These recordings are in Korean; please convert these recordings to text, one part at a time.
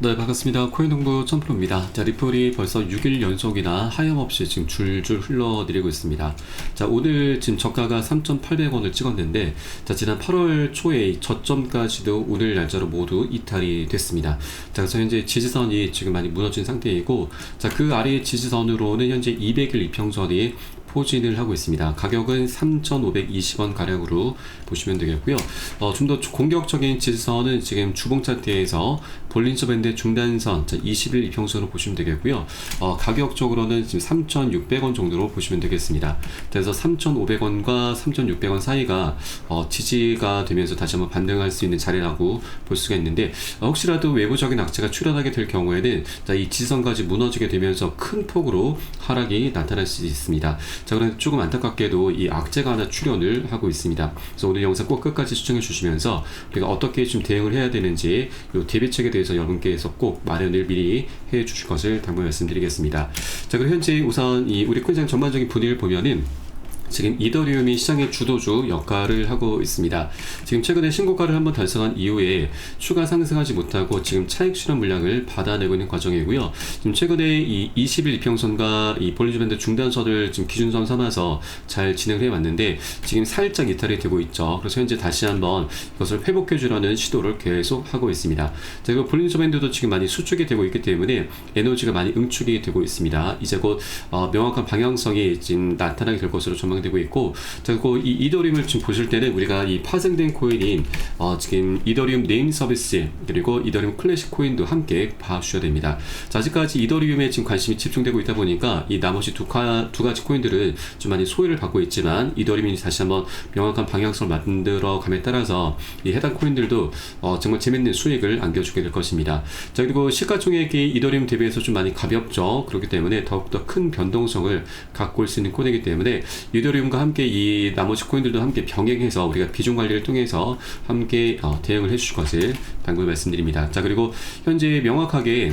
네, 반갑습니다. 코인 동부 점프로입니다. 자, 리플이 벌써 6일 연속이나 하염없이 지금 줄줄 흘러내리고 있습니다. 자, 오늘 지금 저가가 3,800원을 찍었는데, 자, 지난 8월 초에 이 저점까지도 오늘 날짜로 모두 이탈이 됐습니다. 자, 그래서 현재 지지선이 지금 많이 무너진 상태이고, 자, 그 아래 지지선으로는 현재 200일 이평선이 포진을 하고 있습니다. 가격은 3,520원 가량으로 보시면 되겠고요. 어, 좀 더 공격적인 지지선은 지금 주봉 차트에서 볼린저 밴드 중단선 20일 이평선으로 보시면 되겠고요. 어, 가격적으로는 지금 3,600원 정도로 보시면 되겠습니다. 그래서 3,500원과 3,600원 사이가 어, 지지가 되면서 다시 한번 반등할 수 있는 자리라고 볼 수가 있는데 어, 혹시라도 외부적인 악재가 출현하게 될 경우에는 자, 이 지지선까지 무너지게 되면서 큰 폭으로 하락이 나타날 수 있습니다. 자, 그런데 조금 안타깝게도 이 악재가 하나 출현을 하고 있습니다. 그래서 오늘 영상 꼭 끝까지 시청해 주시면서 우리가 어떻게 좀 대응을 해야 되는지 요 대비책에 대해서 여러분께서 꼭 마련을 미리 해 주실 것을 당부 말씀드리겠습니다. 자, 그리고 현재 우선 이 우리 코인장 전반적인 분위기를 보면은 지금 이더리움이 시장의 주도주 역할을 하고 있습니다. 지금 최근에 신고가를 한번 달성한 이후에 추가 상승하지 못하고 지금 차익 실현 물량을 받아내고 있는 과정이고요. 지금 최근에 이 20일 이평선과 이 볼리저 밴드 중단선을 지금 기준선 삼아서 잘 진행을 해왔는데 지금 살짝 이탈이 되고 있죠. 그래서 현재 다시 한번 이것을 회복해 주려는 시도를 계속 하고 있습니다. 자, 그리고 볼리저 밴드도 지금 많이 수축이 되고 있기 때문에 에너지가 많이 응축이 되고 있습니다. 이제 곧 어, 명확한 방향성이 지금 나타나게 될 것으로 전망 되고 있고 자 그리고 이 이더리움을 지금 보실 때는 우리가 이 파생된 코인인 어, 지금 이더리움 네임 서비스 그리고 이더리움 클래식 코인도 함께 봐주셔야 됩니다. 자 아직까지 이더리움에 지금 관심이 집중되고 있다 보니까 이 나머지 두, 가, 두 가지 코인들은 좀 많이 소외를 받고 있지만 이더리움이 다시 한번 명확한 방향성을 만들어 감에 따라서 이 해당 코인들도 어, 정말 재밌는 수익을 안겨주게 될 것입니다. 자 그리고 시가총액이 이더리움 대비해서 좀 많이 가볍죠. 그렇기 때문에 더욱더 큰 변동성을 갖고 올 수 있는 코인이기 때문에 이 더리움과 함께 이 나머지 코인들도 함께 병행해서 우리가 비중 관리를 통해서 함께 어, 대응을 해주실 것을 당부히 말씀드립니다. 자 그리고 현재 명확하게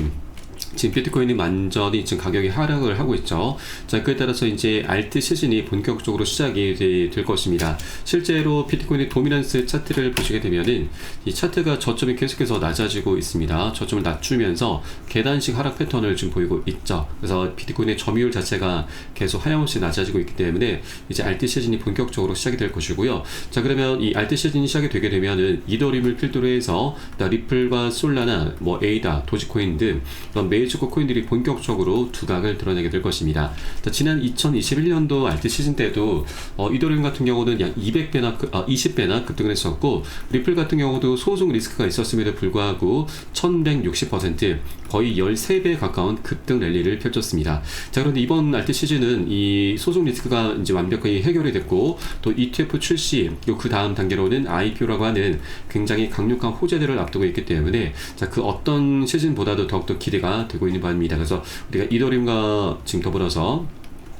지금 비트코인이 완전히 지금 가격이 하락을 하고 있죠. 자, 그에 따라서 이제 알트 시즌이 본격적으로 시작이 되, 될 것입니다. 실제로 비트코인의 도미넌스 차트를 보시게 되면은 이 차트가 저점이 계속해서 낮아지고 있습니다. 저점을 낮추면서 계단식 하락 패턴을 지금 보이고 있죠. 그래서 비트코인의 점유율 자체가 계속 하염없이 낮아지고 있기 때문에 이제 알트 시즌이 본격적으로 시작이 될 것이고요. 자, 그러면 이 알트 시즌이 시작이 되게 되면은 이더리움을 필두로 해서 리플과 솔라나 뭐 에이다, 도지코인 등메 이저급 코인들이 본격적으로 두각을 드러내게 될 것입니다. 자, 지난 2021년도 알트 시즌 때도 어, 이더리움 같은 경우는 약 200배나 어, 20배나 급등을 했었고 리플 같은 경우도 소송 리스크가 있었음에도 불구하고 1160% 거의 13배 가까운 급등 랠리를 펼쳤습니다. 자 그런데 이번 알트 시즌은 이 소송 리스크가 이제 완벽하게 해결이 됐고 또 ETF 출시 그 다음 단계로는 IPO라고 하는 굉장히 강력한 호재들을 앞두고 있기 때문에 자 그 어떤 시즌보다도 더욱더 기대가 되고 있는 바입니다. 그래서 우리가 이더리움과 지금 더불어서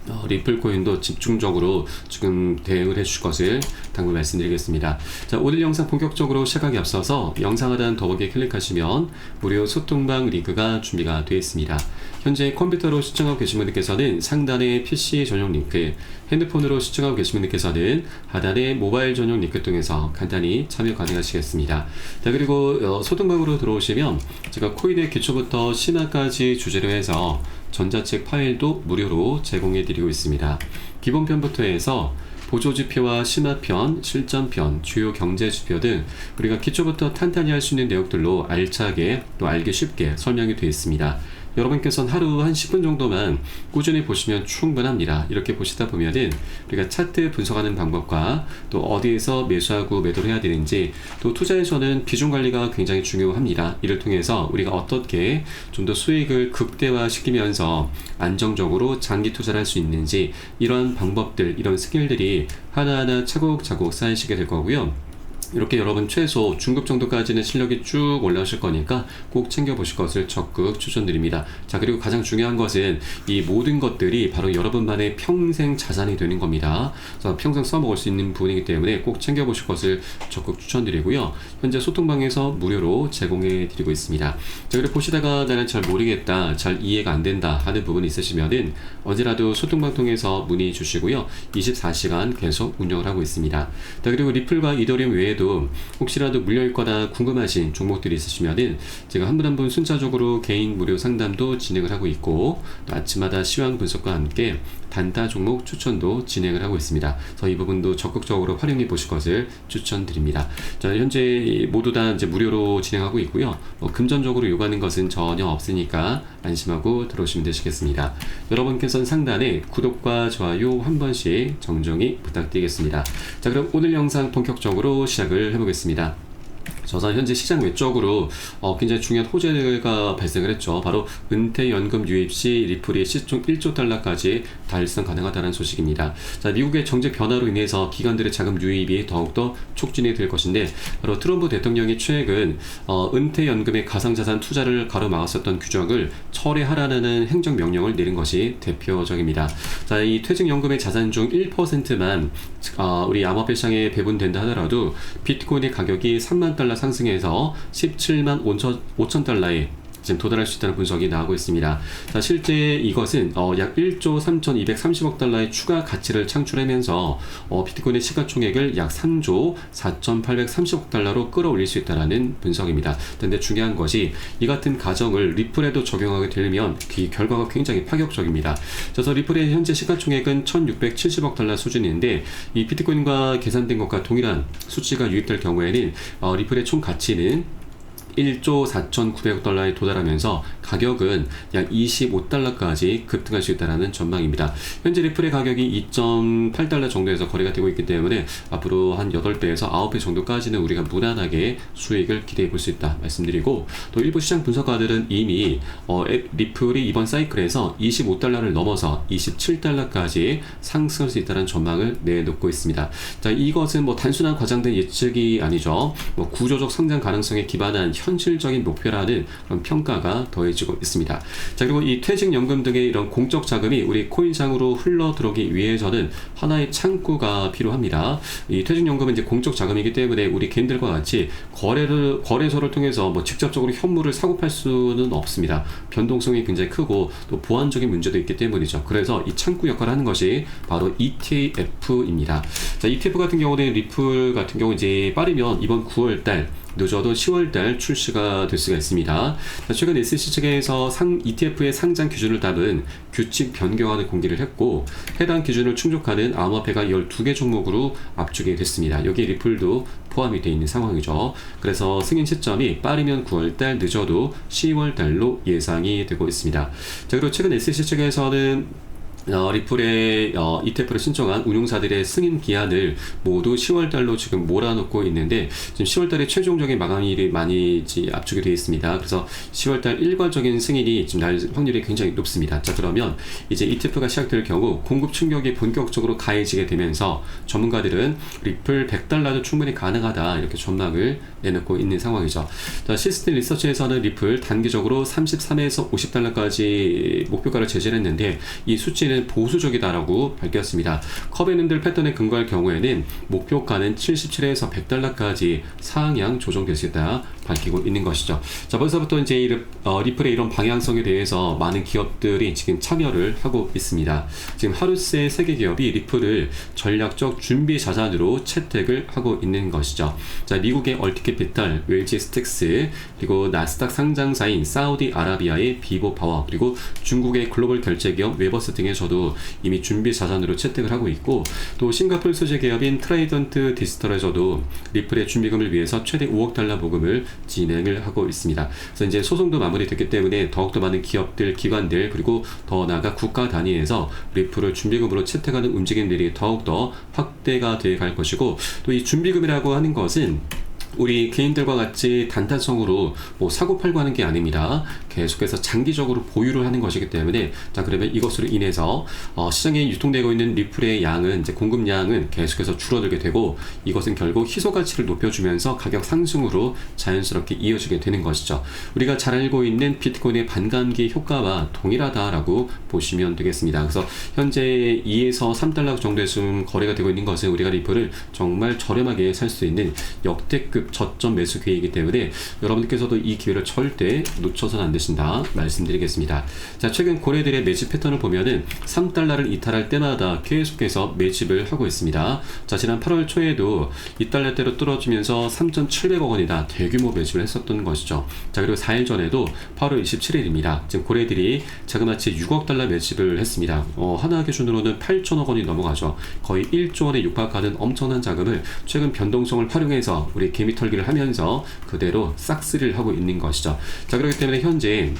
어, 리플 코인도 집중적으로 지금 대응을 해주실 것을 당부 말씀드리겠습니다. 자, 오늘 영상 본격적으로 시작하기 앞서서 영상 하단 더보기에 클릭하시면 무료 소통방 리그가 준비가 되어 있습니다. 현재 컴퓨터로 시청하고 계신 분들께서는 상단의 PC 전용 링크, 핸드폰으로 시청하고 계신 분들께서는 하단의 모바일 전용 링크 통해서 간단히 참여 가능하시겠습니다. 자, 그리고 어, 소통방으로 들어오시면 제가 코인의 기초부터 신화까지 주제로 해서 전자책 파일도 무료로 제공해 드리고 있습니다. 기본편부터 해서 보조지표와 심화편, 실전편, 주요 경제지표 등 우리가 기초부터 탄탄히 할 수 있는 내용들로 알차게 또 알기 쉽게 설명이 되어 있습니다. 여러분께서는 하루 한 10분 정도만 꾸준히 보시면 충분합니다. 이렇게 보시다 보면은 우리가 차트 분석하는 방법과 또 어디에서 매수하고 매도를 해야 되는지 또 투자에서는 비중 관리가 굉장히 중요합니다. 이를 통해서 우리가 어떻게 좀 더 수익을 극대화시키면서 안정적으로 장기 투자를 할 수 있는지 이런 방법들, 이런 스킬들이 하나하나 차곡차곡 쌓이시게 될 거고요. 이렇게 여러분 최소 중급 정도까지는 실력이 쭉 올라오실 거니까 꼭 챙겨보실 것을 적극 추천드립니다. 자, 그리고 가장 중요한 것은 이 모든 것들이 바로 여러분만의 평생 자산이 되는 겁니다. 그래서 평생 써먹을 수 있는 부분이기 때문에 꼭 챙겨보실 것을 적극 추천드리고요. 현재 소통방에서 무료로 제공해 드리고 있습니다. 자, 그리고 보시다가 나는 잘 모르겠다, 잘 이해가 안 된다 하는 부분이 있으시면은 언제라도 소통방 통해서 문의 주시고요. 24시간 계속 운영을 하고 있습니다. 자, 그리고 리플과 이더리움 외에도 외에도 혹시라도 물려있 거나 궁금하신 종목들이 있으시면은 제가 한 분 한 분 순차적으로 개인 무료 상담도 진행을 하고 있고 또 아침마다 시황 분석과 함께 단타 종목 추천도 진행을 하고 있습니다. 그래서 이 부분도 적극적으로 활용해 보실 것을 추천드립니다. 자, 현재 모두 다 이제 무료로 진행하고 있고요. 뭐 금전적으로 요구하는 것은 전혀 없으니까 안심하고 들어오시면 되시겠습니다. 여러분께서는 상단에 구독과 좋아요 한 번씩 정정히 부탁드리겠습니다. 자, 그럼 오늘 영상 본격적으로 시작을 해보겠습니다. 저선 현재 시장 외적으로 어, 굉장히 중요한 호재가 발생을 했죠. 바로 은퇴연금 유입 시 리플이 시총 1조 달러까지 달성 가능하다는 소식입니다. 자, 미국의 정책 변화로 인해서 기관들의 자금 유입이 더욱더 촉진이 될 것인데 바로 트럼프 대통령이 최근 어, 은퇴연금의 가상자산 투자를 가로막았었던 규정을 철회하라는 행정명령을 내린 것이 대표적입니다. 자, 이 퇴직연금의 자산 중 1%만 어, 우리 암호화폐 시장에 배분된다 하더라도 비트코인의 가격이 3만 달러 상승해서 17만 5천, 5천 달러에 지금 도달할 수 있다는 분석이 나오고 있습니다. 자, 실제 이것은 어, 약 1조 3,230억 달러의 추가 가치를 창출하면서 어, 비트코인의 시가총액을 약 3조 4,830억 달러로 끌어올릴 수 있다는 분석입니다. 그런데 중요한 것이 이 같은 가정을 리플에도 적용하게 되면 그 결과가 굉장히 파격적입니다. 그래서 리플의 현재 시가총액은 1,670억 달러 수준인데 이 비트코인과 계산된 것과 동일한 수치가 유입될 경우에는 어, 리플의 총 가치는 1조 4,900억 달러에 도달하면서 가격은 약 25달러까지 급등할 수 있다는 전망입니다. 현재 리플의 가격이 2.8달러 정도에서 거래가 되고 있기 때문에 앞으로 한 8배에서 9배 정도까지는 우리가 무난하게 수익을 기대해 볼 수 있다 말씀드리고 또 일부 시장 분석가들은 이미 어, 리플이 이번 사이클에서 25달러를 넘어서 27달러까지 상승할 수 있다는 전망을 내놓고 있습니다. 자, 이것은 뭐 단순한 과장된 예측이 아니죠. 뭐 구조적 성장 가능성에 기반한 현실적인 목표라는 그런 평가가 더해지고 있습니다. 자, 그리고 이 퇴직연금 등의 이런 공적 자금이 우리 코인상으로 흘러 들어오기 위해서는 하나의 창구가 필요합니다. 이 퇴직연금은 이제 공적 자금이기 때문에 우리 개인들과 같이 거래를, 거래소를 통해서 뭐 직접적으로 현물을 사고 팔 수는 없습니다. 변동성이 굉장히 크고 또 보안적인 문제도 있기 때문이죠. 그래서 이 창구 역할을 하는 것이 바로 ETF입니다. 자, ETF 같은 경우는 리플 같은 경우 이제 빠르면 이번 9월 달 늦어도 10월달 출시가 될 수가 있습니다. 최근 SEC 측에서 상, ETF의 상장 기준을 답은 규칙 변경안을 공개를 했고 해당 기준을 충족하는 암호화폐가 12개 종목으로 압축이 됐습니다. 여기 리플도 포함이 되어 있는 상황이죠. 그래서 승인 시점이 빠르면 9월달, 늦어도 10월달로 예상이 되고 있습니다. 자, 그리고 최근 SEC 측에서는 어, 리플의 어, ETF를 신청한 운용사들의 승인 기한을 모두 10월달로 지금 몰아놓고 있는데 지금 10월달에 최종적인 마감일이 많이 압축이 되어 있습니다. 그래서 10월달 일괄적인 승인이 지금 날 확률이 굉장히 높습니다. 자 그러면 이제 ETF가 시작될 경우 공급 충격이 본격적으로 가해지게 되면서 전문가들은 리플 100달러도 충분히 가능하다 이렇게 전망을 내놓고 있는 상황이죠. 자, 시스템 리서치에서는 리플 단기적으로 33에서 50달러까지 목표가를 제시했는데 이 수치는 수치는 보수적이다라고 밝혔습니다. 커베는들 패턴에 근거할 경우에는 목표가는 77에서 100달러까지 상향 조정될 수 있다 밝히고 있는 것이죠. 자, 벌써부터 이제 이, 어, 리플의 이런 방향성에 대해서 많은 기업들이 지금 참여를 하고 있습니다. 지금 하루세 세계 기업이 리플을 전략적 준비 자산으로 채택을 하고 있는 것이죠. 자, 미국의 얼티캐피탈, 웰지 스택스, 그리고 나스닥 상장사인 사우디 아라비아의 비보 파워, 그리고 중국의 글로벌 결제 기업 웨버스 등의 중에서도 이미 준비 자산으로 채택을 하고 있고 또 싱가폴 소재 기업인 트라이던트 디스터에서도 리플의 준비금을 위해서 최대 5억 달러 보금을 진행을 하고 있습니다. 그래서 이제 소송도 마무리됐기 때문에 더욱더 많은 기업들, 기관들 그리고 더 나아가 국가 단위에서 리플을 준비금으로 채택하는 움직임들이 더욱더 확대가 돼 갈 것이고 또 이 준비금이라고 하는 것은 우리 개인들과 같이 단타성으로 뭐 사고 팔고 하는 게 아닙니다. 계속해서 장기적으로 보유를 하는 것이기 때문에 자 그러면 이것으로 인해서 어, 시장에 유통되고 있는 리플의 양은 이제 공급량은 계속해서 줄어들게 되고 이것은 결국 희소 가치를 높여주면서 가격 상승으로 자연스럽게 이어지게 되는 것이죠. 우리가 잘 알고 있는 비트코인의 반감기 효과와 동일하다라고 보시면 되겠습니다. 그래서 현재 2에서 3달러 정도의 좀 거래가 되고 있는 것은 우리가 리플을 정말 저렴하게 살 수 있는 역대급 급 저점 매수 기회이기 때문에 여러분께서도 이 기회를 절대 놓쳐서는 안 되신다 말씀드리겠습니다. 자, 최근 고래들의 매집 패턴을 보면은 3달러를 이탈할 때마다 계속해서 매집을 하고 있습니다. 자, 지난 8월 초에도 2달러대로 뚫어주면서 3,700억 원이다 대규모 매집을 했었던 것이죠. 자, 그리고 4일 전에도 8월 27일입니다. 지금 고래들이 자그마치 6억 달러 매집을 했습니다. 어, 하나 기준으로는 8천억 원이 넘어가죠. 거의 1조 원에 육박하는 엄청난 자금을 최근 변동성을 활용해서 우리 개미 털기를 하면서 그대로 싹쓸이를 하고 있는 것이죠. 자, 그렇기 때문에 현재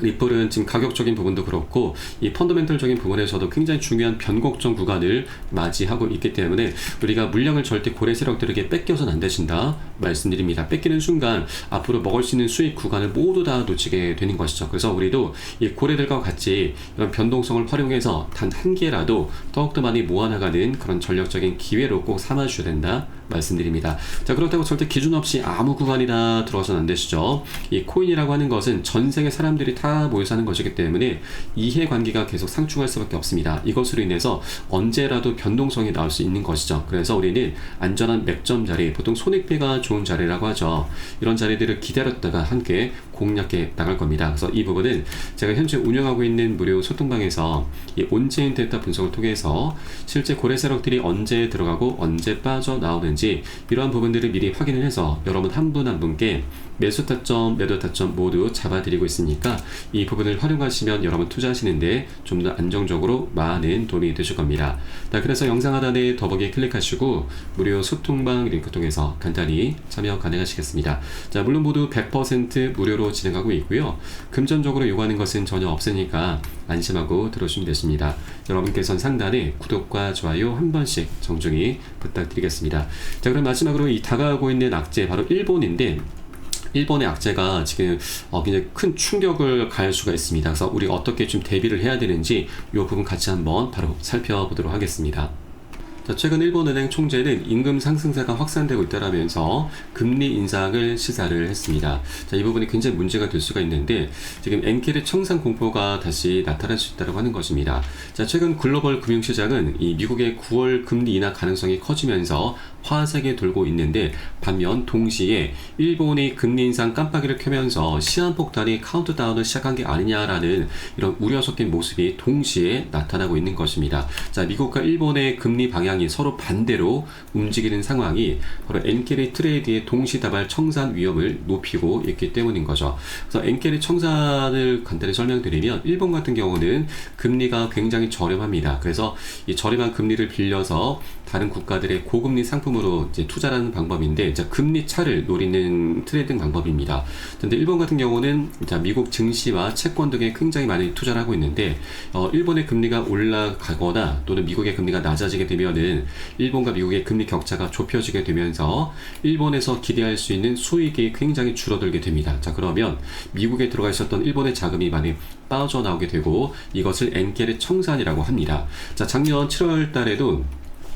리플은 지금 가격적인 부분도 그렇고 이 펀더멘털적인 부분에서도 굉장히 중요한 변곡점 구간을 맞이하고 있기 때문에 우리가 물량을 절대 고래 세력들에게 뺏겨서는 안 되신다 말씀드립니다. 뺏기는 순간 앞으로 먹을 수 있는 수익 구간을 모두 다 놓치게 되는 것이죠. 그래서 우리도 이 고래들과 같이 이런 변동성을 활용해서 단 한 개라도 더욱더 많이 모아나가는 그런 전략적인 기회로 꼭 삼아주셔야 된다 말씀드립니다. 자 그렇다고 절대 기준 없이 아무 구간이나 들어서는 안 되시죠. 이 코인이라고 하는 것은 전 세계 사람들이 다 모여 사는 것이기 때문에 이해관계가 계속 상충할 수밖에 없습니다. 이것으로 인해서 언제라도 변동성이 나올 수 있는 것이죠. 그래서 우리는 안전한 맥점 자리, 보통 손익비가 좋은 자리라고 하죠. 이런 자리들을 기다렸다가 함께 공략해 나갈 겁니다. 그래서 이 부분은 제가 현재 운영하고 있는 무료 소통방에서 이 온체인 데이터 분석을 통해서 실제 고래 세력들이 언제 들어가고 언제 빠져 나오는지 이러한 부분들을 미리 확인을 해서 여러분 한 분 한 분께 매수 타점, 매도 타점 모두 잡아드리고 있으니까 이 부분을 활용하시면 여러분 투자하시는데 좀 더 안정적으로 많은 도움이 되실 겁니다. 자, 그래서 영상 하단에 더보기에 클릭하시고 무료 소통방 링크 통해서 간단히 참여 가능하시겠습니다. 자, 물론 모두 100% 무료로 진행하고 있고요. 금전적으로 요구하는 것은 전혀 없으니까 안심하고 들어오시면 되십니다. 여러분께서는 상단에 구독과 좋아요 한 번씩 정중히 부탁드리겠습니다. 자, 그럼 마지막으로 이 다가오고 있는 악재 바로 일본인데 일본의 악재가 지금 어, 굉장히 큰 충격을 가할 수가 있습니다. 그래서 우리가 어떻게 좀 대비를 해야 되는지 이 부분 같이 한번 바로 살펴보도록 하겠습니다. 자, 최근 일본은행 총재는 임금 상승세가 확산되고 있다라면서 금리 인상을 시사를 했습니다. 자, 이 부분이 굉장히 문제가 될 수가 있는데 지금 엔켈의 청산 공포가 다시 나타날 수 있다고 하는 것입니다. 자, 최근 글로벌 금융시장은 이 미국의 9월 금리 인하 가능성이 커지면서 화색에 돌고 있는데 반면 동시에 일본이 금리 인상 깜빡이를 켜면서 시한폭탄이 카운트다운을 시작한 게 아니냐라는 이런 우려 섞인 모습이 동시에 나타나고 있는 것입니다. 자, 미국과 일본의 금리 방향이 서로 반대로 움직이는 상황이 바로 엔케리 트레이드의 동시다발 청산 위험을 높이고 있기 때문인 거죠. 그래서 엔케리 청산을 간단히 설명드리면 일본 같은 경우는 금리가 굉장히 저렴합니다. 그래서 이 저렴한 금리를 빌려서 다른 국가들의 고금리 상품 으로 이제 투자하는 방법인데 이제 금리 차를 노리는 트레이딩 방법입니다. 근데 일본 같은 경우는 이제 미국 증시와 채권 등에 굉장히 많이 투자를 하고 있는데 어, 일본의 금리가 올라가거나 또는 미국의 금리가 낮아지게 되면은 일본과 미국의 금리 격차가 좁혀지게 되면서 일본에서 기대할 수 있는 수익이 굉장히 줄어들게 됩니다. 자 그러면 미국에 들어가 있었던 일본의 자금이 많이 빠져나오게 되고 이것을 엔켈의 청산이라고 합니다. 자 작년 7월 달에도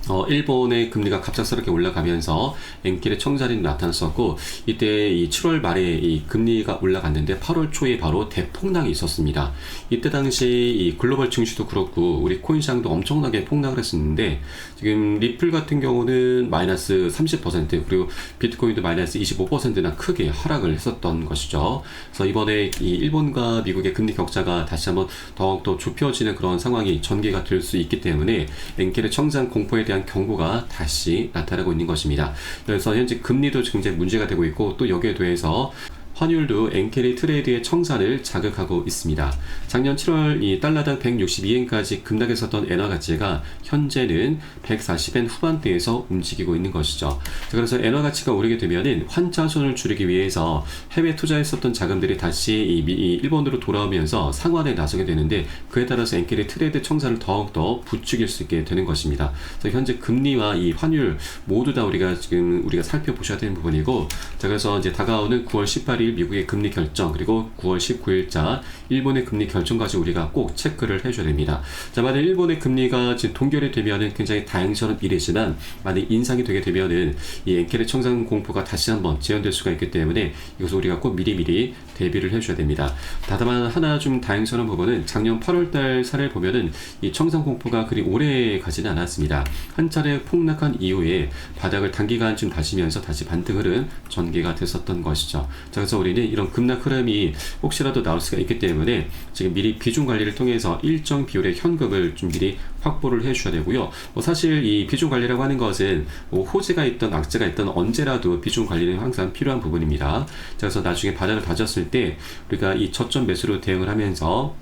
어, 일본의 금리가 갑작스럽게 올라가면서 엔킬의 청산이 나타났었고 이때 이 7월 말에 이 금리가 올라갔는데 8월 초에 바로 대폭락이 있었습니다. 이때 당시 이 글로벌 증시도 그렇고 우리 코인 시장도 엄청나게 폭락을 했었는데 지금 리플 같은 경우는 마이너스 30% 그리고 비트코인도 마이너스 25%나 크게 하락을 했었던 것이죠. 그래서 이번에 이 일본과 미국의 금리 격차가 다시 한번 더욱더 좁혀지는 그런 상황이 전개가 될 수 있기 때문에 엔킬의 청산 공포에 대한 대한 경고가 다시 나타나고 있는 것입니다. 그래서 현재 금리도 굉장히 문제가 되고 있고 또 여기에 더해서 환율도 엔캐리 트레이드의 청산을 자극하고 있습니다. 작년 7월 이 달러당 162엔까지 급락했었던 엔화 가치가 현재는 140엔 후반대에서 움직이고 있는 것이죠. 그래서 엔화 가치가 오르게 되면은 환차 손을 줄이기 위해서 해외 투자했었던 자금들이 다시 이, 이 일본으로 돌아오면서 상환에 나서게 되는데 그에 따라서 엔캐리 트레이드 청산을 더욱더 부추길 수 있게 되는 것입니다. 그래서 현재 금리와 이 환율 모두 다 우리가 지금 우리가 살펴보셔야 되는 부분이고 자 그래서 이제 다가오는 9월 18일 8일 미국의 금리 결정 그리고 9월 19일자 일본의 금리 결정까지 우리가 꼭 체크를 해줘야 됩니다. 자 만약 일본의 금리가 지금 동결이 되면은 굉장히 다행스러운 일이지만 만약 인상이 되게 되면은 이 엔켈의 청산 공포가 다시 한번 재현될 수가 있기 때문에 이것을 우리가 꼭 미리미리 대비를 해줘야 됩니다. 다만 하나 좀 다행스러운 부분은 작년 8월달 사례를 보면은 이 청산 공포가 그리 오래 가지는 않았습니다. 한 차례 폭락한 이후에 바닥을 단기간 좀 다시면서 다시 반등 흐름 전개가 됐었던 것이죠. 자, 그래서 우리는 이런 급락 흐름이 혹시라도 나올 수가 있기 때문에 지금 미리 비중 관리를 통해서 일정 비율의 현금을 좀 미리 확보를 해주셔야 되고요. 뭐 사실 이 비중 관리라고 하는 것은 뭐 호재가 있던 악재가 있던 언제라도 비중 관리는 항상 필요한 부분입니다. 자, 그래서 나중에 바닥을 다졌을 때 우리가 이 저점 매수로 대응을 하면서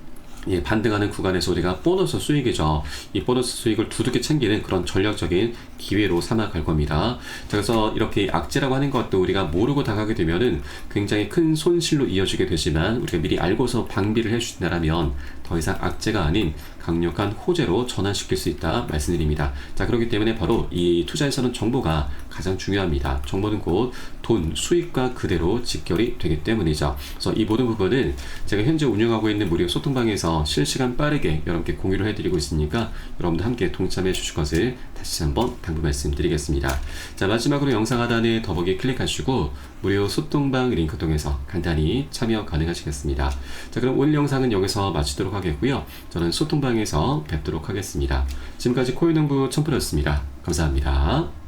예, 반등하는 구간에서 우리가 보너스 수익이죠. 이 보너스 수익을 두둑이 챙기는 그런 전략적인 기회로 삼아갈 겁니다. 자, 그래서 이렇게 악재라고 하는 것도 우리가 모르고 당하게 되면은 굉장히 큰 손실로 이어지게 되지만 우리가 미리 알고서 방비를 해주신다면 더 이상 악재가 아닌 강력한 호재로 전환시킬 수 있다 말씀드립니다. 자, 그렇기 때문에 바로 이 투자에서는 정보가 가장 중요합니다. 정보는 곧 돈, 수익과 그대로 직결이 되기 때문이죠. 그래서 이 모든 부분은 제가 현재 운영하고 있는 무료 소통방에서 실시간 빠르게 여러분께 공유를 해드리고 있으니까 여러분도 함께 동참해 주실 것을 다시 한번 당부 말씀드리겠습니다. 자, 마지막으로 영상 하단에 더보기 클릭하시고 무료 소통방 링크 통해서 간단히 참여 가능하시겠습니다. 자, 그럼 오늘 영상은 여기서 마치도록 하겠고요. 저는 소통방에서 뵙도록 하겠습니다. 지금까지 코인농부 첨프였습니다. 감사합니다.